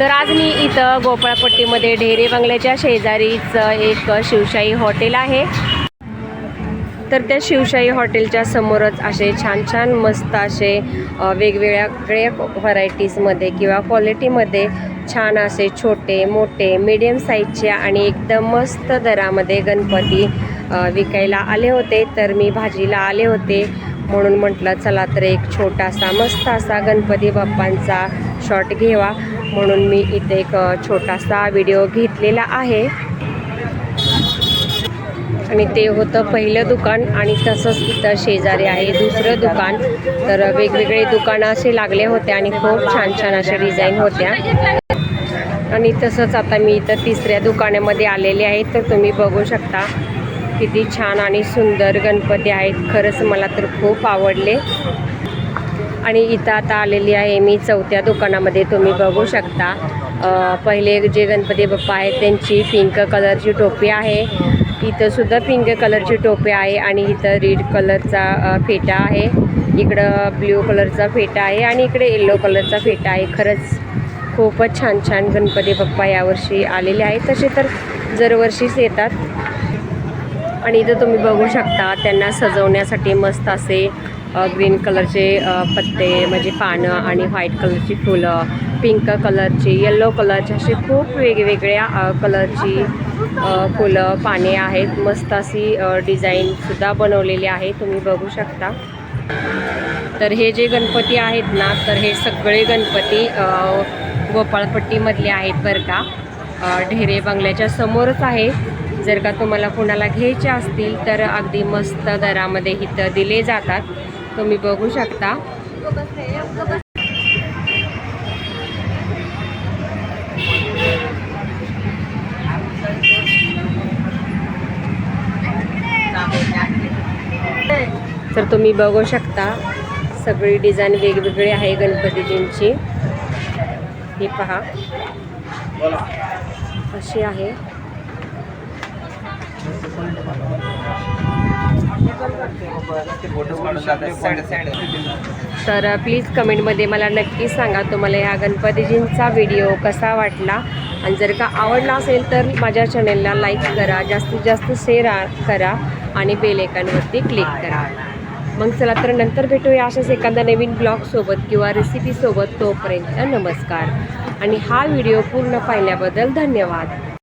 तर आज मी इथं गोपाळपट्टीमध्ये ढेरे बंगल्याच्या शेजारीच एक शिवशाही हॉटेल आहे. तर त्या शिवशाही हॉटेलच्या समोरच असे छान छान मस्त असे वेगवेगळ्या व्हरायटीजमध्ये किंवा क्वालिटीमध्ये छान असे छोटे मोठे मीडियम साईजचे आणि एकदम मस्त दरामध्ये गणपती विकायला आले होते. तर मी भाजीला आले होते. म्हणून म्हटलं चला तर एक छोटासा मस्त असा गणपती बाप्पांचा शॉट घ्यावा म्हणून मी इथे एक छोटासा व्हिडिओ घेतलेला आहे. आणि ते होतं पहिलं दुकान आणि तसंच इथं शेजारी आहे दुसरं दुकान. तर वेगवेगळे दुकानं असे लागले होते आणि खूप छान छान अशा डिझाईन होत्या. आणि तसंच आता मी इथं तिसऱ्या दुकानामध्ये आलेले आहे तर तुम्ही बघू शकता. किती छान आणि सुंदर गणपती आहेत खरंच मला तर खूप आवडले. आणि इथं आता आलेली आहे मी चौथ्या दुकानामध्ये तुम्ही बघू शकता. पहिले जे गणपती बाप्पा आहेत त्यांची पिंक कलरची टोपी आहे. इथंसुद्धा पिंक कलरची टोपी आहे आणि इथं रेड कलरचा फेटा आहे. इकडं ब्ल्यू कलरचा फेटा आहे आणि इकडे येल्लो कलरचा फेटा आहे. खरंच खूपच छान छान गणपती बाप्पा यावर्षी आलेले आहेत. तसे तर दरवर्षीच येतात. आणि इथं तुम्ही बघू शकता त्यांना सजवण्यासाठी मस्त असे ग्रीन कलरचे पत्ते म्हणजे पानं आणि व्हाईट कलरची फुलं पिंक कलरची येल्लो कलरची असे खूप वेगवेगळ्या कलरची फुलं पाने आहेत. मस्त अशी डिझाईनसुद्धा बनवलेली आहे. तुम्ही बघू शकता. तर हे जे गणपती आहेत ना तर हे सगळे गणपती गोपाळपट्टीमधले आहेत बरं का. ढेरे बंगल्याच्या समोरच आहे. जर का तुम्हाला कुणाला घ्यायचे असतील तर अगदी मस्त दरामध्ये इथं दिले जातात. तुम्ही बघू शकता. तर तुम्ही बघू शकता सगळी डिझाईन वेगवेगळी आहे गणपतीजींची. ही पहा. अशी आहे. तर uh, प्लीज कमेंटमध्ये मला नक्की सांगा तुम्हाला ह्या गणपतीजींचा व्हिडिओ कसा वाटला. आणि जर का आवडला असेल तर माझ्या चॅनेलला लाईक करा जास्तीत जास्त शेअर uh, करा आणि बेल आयकॉनवरती क्लिक करा. मग चला तर नंतर भेटूया अशाच एखाद्या नवीन ब्लॉगसोबत किंवा रेसिपीसोबत तोपर्यंत नमस्कार. आणि हा व्हिडिओ पूर्ण पाहिल्याबद्दल धन्यवाद.